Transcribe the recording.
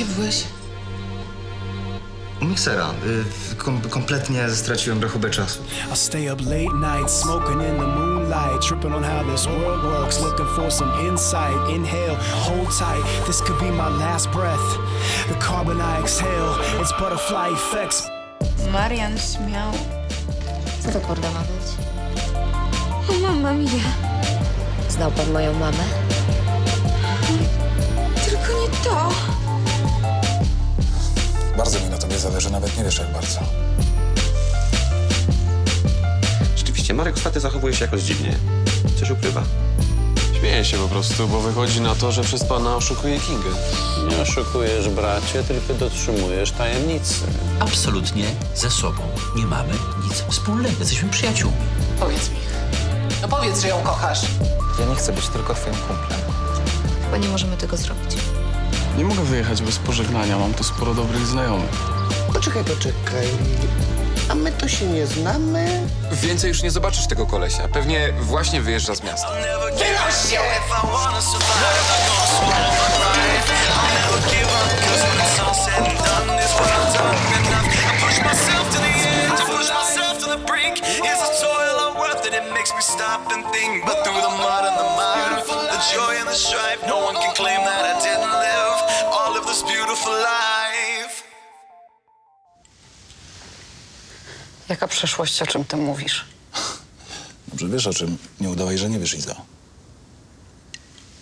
Gdzie byłeś? U miksera. Y, kom kompletnie straciłem rachubę czasu. I stay up late nights, smoking in the moonlight, tripping on how this world works, looking for some insight. Inhale, hold tight, this could be my last breath. The carbon I exhale, it's butterfly effects. Marian śmiał. Co to kurde ma być? Mamma mia. Znał pan moją mamę? Bardzo mi na tobie zależy, nawet nie wiesz jak bardzo. Rzeczywiście, Marek ostatnio zachowuje się jakoś dziwnie. Coś ukrywa. Śmieję się po prostu, bo wychodzi na to, że przez pana oszukuje Kingę. Nie oszukujesz, bracie, tylko dotrzymujesz tajemnicy. Absolutnie ze sobą nie mamy nic wspólnego. Jesteśmy przyjaciółmi. Powiedz mi. No powiedz, że ją kochasz. Ja nie chcę być tylko twoim kumplem. Chyba nie możemy tego zrobić. Nie mogę wyjechać bez pożegnania, mam tu sporo dobrych znajomych. Poczekaj, poczekaj. A my to się nie znamy? Więcej już nie zobaczysz tego kolesia. Pewnie właśnie wyjeżdża z miasta. Wynoś się! Jaka przeszłość, o czym ty mówisz? Dobrze wiesz o czym. Nie udawaj, że nie wiesz, Iza.